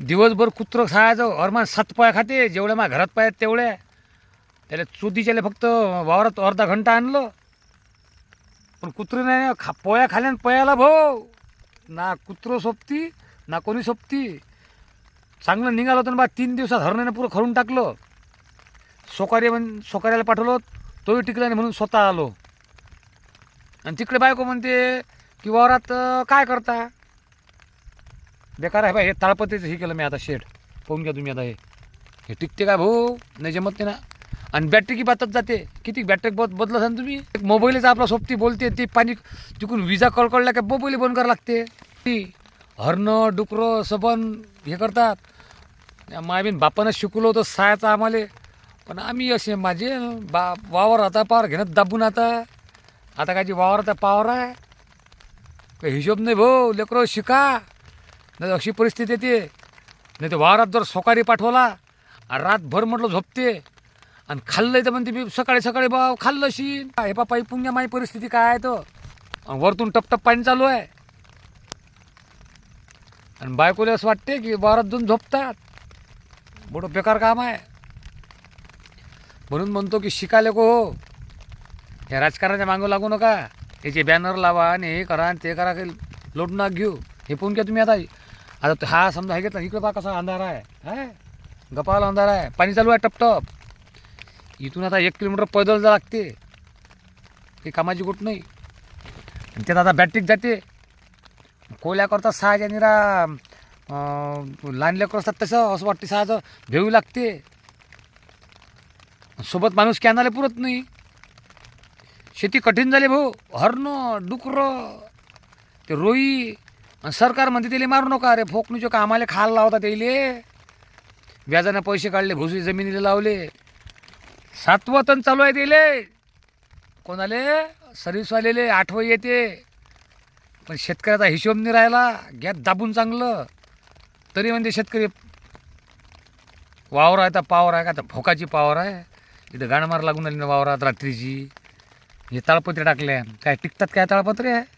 दिवसभर कुत्रं खायचं हरमान सात पाया खाते जेवढ्या माझ्या घरात पायात तेवढ्या त्याला चुदीच्याला फक्त वावरात अर्धा घंटा आणलं. पण कुत्रं नाही खा पोया खाल्यान पयाला भाऊ. ना कुत्रं सोबती ना कोणी सोबती. चांगलं निघालं होतं ना बा तीन दिवसात हरण्यानं पुरं खरून टाकलं. सोकारी म्हण सोकाऱ्याला पाठवलं तोही टिकला नाही म्हणून स्वतः आलो. आणि तिकडे बायको म्हणते की वावरात काय करता? बेकार आहे बा हे ताळपत्रीचं हे केलं मी आता शेड. पाहून घ्या तुम्ही आता हे. हे टिकते का भाऊ? नाही जमत नाही ना. आणि बॅटरी की बातच जाते. किती बॅटरी बद बदलत ना तुम्ही? एक मोबाईलच आपला सोबती बोलते ते पाणी तिकून विजा कळकळल्या का मोबाईल बंद करावं लागते. ती हरणं डुकरं सबन हे करतात. मायबीन बापानं शिकवलं होतं सायाचं आम्हाला. पण आम्ही असे माझे बा वावर आता पावर घेणं दाबून आता. आता काय जी वावर आता पावर आहे? काही हिशोब नाही भाऊ. लेकरं शिका. नाही अशी परिस्थिती येते. नाही तर वारात जर सोकारी पाठवला आणि रातभर म्हटलं झोपते आणि खाल्लं तर म्हणते मी सकाळी सकाळी बा खाल्लं शीन. हे बापाई पुण्या माई परिस्थिती काय आहे तर? वरतून टपटप पाणी चालू आहे. आणि बायकोला असं वाटते की वारात जाऊन झोपतात. मोठं बेकार काम आहे. म्हणून म्हणतो की शिकाले को हो. या राजकारणाच्या मागं लागू नका. याचे बॅनर लावा आणि हे करा आणि ते करा काही लोट नाक घेऊ. हे पाहून घ्या तुम्ही आता आता हा समजा हे घेतला इकडं पहा कसा अंधार आहे. हाय गपाला अंधार आहे. पाणी चालू आहे टपटप. इथून आता एक किलोमीटर पैदल जा लागते. काही कामाची गोट नाही. आणि त्यात आता बॅटरीत जाते. कोल्या करता सहाच्या निरा लहान लेकर असतात तसं असं वाटते सहाचं भेऊ लागते. सोबत माणूस कॅनाला पुरत नाही. शेती कठीण झाली भाऊ. हरणं डुकरं ते रोई आणि सरकार म्हणते त्याला मारू नका अरे फोकणीचे का आम्हाला खायला लावता त्याले. व्याजानं पैसे काढले घुसले जमिनीला लावले. सातवं चालू आहे त्याले. कोणाले? सर्व्हिसवालेले आठवं येते. पण शेतकऱ्याचा हिशोब नाही राहिला. गॅस दाबून चांगलं. तरी म्हणते शेतकरी वावर आहे तर पावर आहे का? तर भोकाची पावर आहे. इथं गाणमार लागून आली ना वावरात रात्रीची. हे ताळपत्रे टाकल्या काय टिकतात काय ताळपत्रे? आहे